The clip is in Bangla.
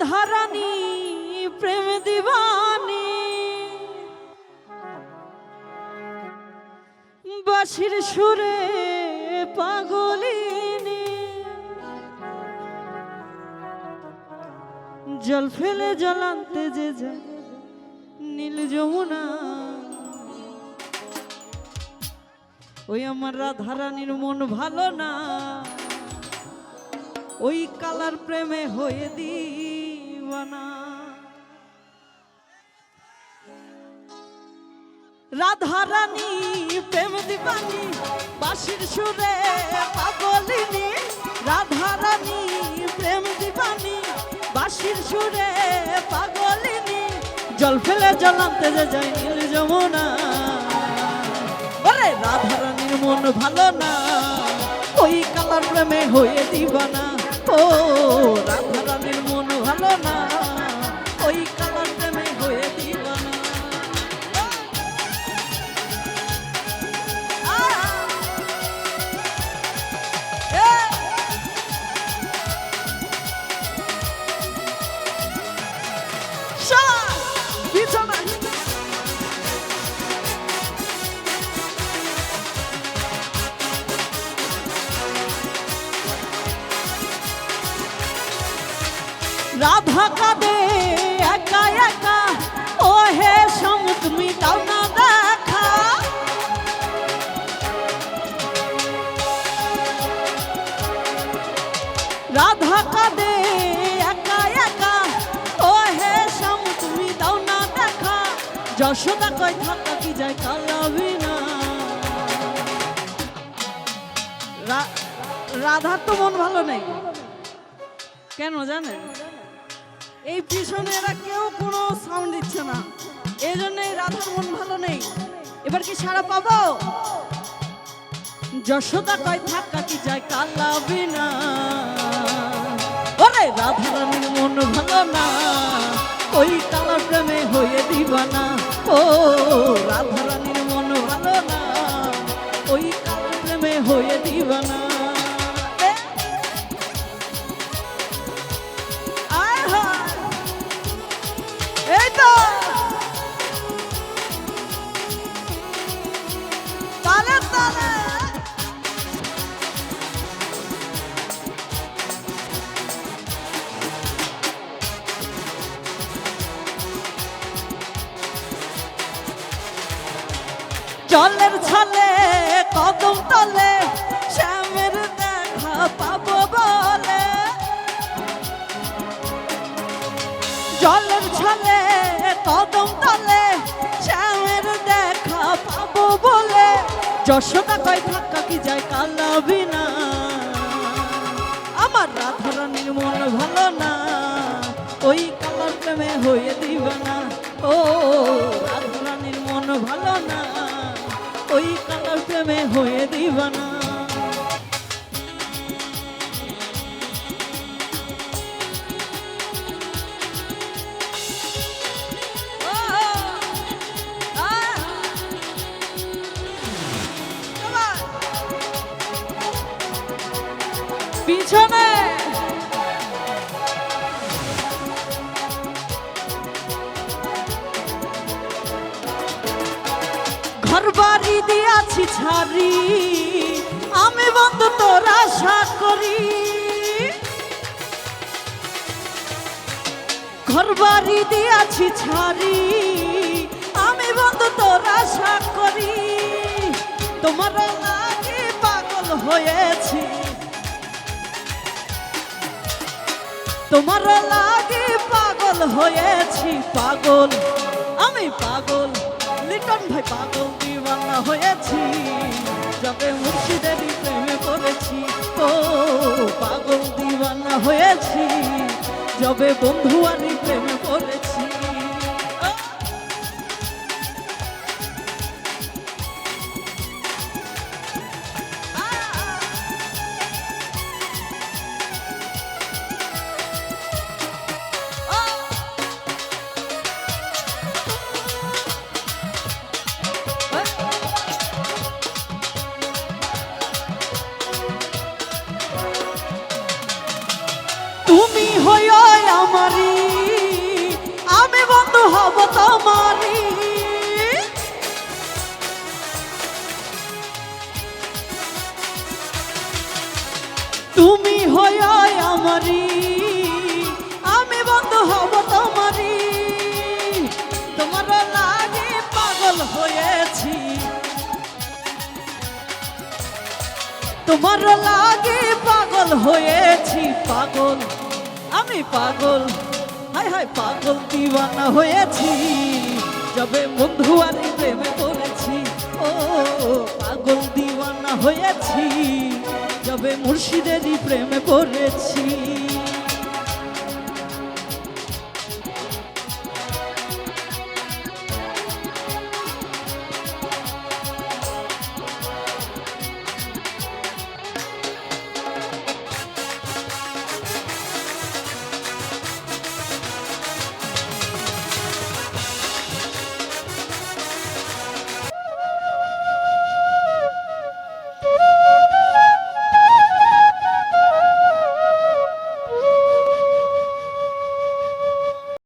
রাধারানী, প্রেম দিবানী। বাঁশির সুরে পাগলিনী। জল ফেলে জল আনতে যে যায় নীল যমুনা। ওই আমার রাধারানীর মন ভালো না। ওই কালার প্রেমে হয়ে দিবানা। রাধারানী, প্রেম দিবানি, বাঁশির সুরে পাগলিনী। রাধারানী, প্রেম দিবানি, বাঁশির সুরে পাগলিনী। জল ফেলে জল আনতে যে যায় নীল যমুনা। ওরে রাধারানীর মন ভালো না, ওই কালার প্রেমে হয়ে দিবানা। ও রাধা কাঁদে, একা একা। ও হে সম, তুমি দাও না দেখা। রাধা কাঁদে, একা একা। ও হে সম, তুমি দাও না দেখা। যশোদা কই থাকা কি যায় কালাবি না। রাধার তো মন ভালো নেই। কেন, জানেন? এই পিছনে এরা কেউ কোনো সাউন্ড দিচ্ছে না। এই জন্য এই রাধার মন ভালো নেই। এবার কি সারা পাবো? যশোদা কয়, থাকা কি যায় কালাবি না ওরে রাধারানীর মন ভালো না, ওই কালার প্রেমে হয়ে দিবানা। ও রাধারানীর মন ভালো না, ওই কালার প্রেমে হয়ে দিবানা। জলের ছলে, কদম তলে, শ্যামের দেখা পাবো বলে। জলের ছলে, কদম তলে, শ্যামের দেখা পাবো বলে। যশোদা কয় থাকা কি যায় কালাবি না আমার রাধারানীর মন ভালো না, ওই কালার প্রেমে হয়ে দিবে না। হয়ে দিবানা। পিছনে দিয়াছি ছাড়ি, আমি বন্ধু তোর আশা করি। ঘর বাড়ি দিয়াছি ছাড়ি, আমি বন্ধু তোর আশা করি। তোমার লাগে পাগল হয়েছি। তোমার লাগে পাগল হয়েছি, পাগল। আমি পাগল, লিটন ভাই পাগল দিওয়ানা হয়েছি। মুর্শিদের প্রেমে পড়েছি ও পাগল দিওয়ানা হয়েছি। যবে বন্ধুয়ারি প্রেমে তোমার লাগে পাগল হয়েছি পাগল। আমি পাগল। হায় হায় পাগল দিওয়ানা হয়েছি। যবে বন্ধু আমি প্রেমে পড়েছি, ও পাগল দিওয়ানা হয়েছি। যবে মুর্শিদেরই প্রেমে পড়েছি।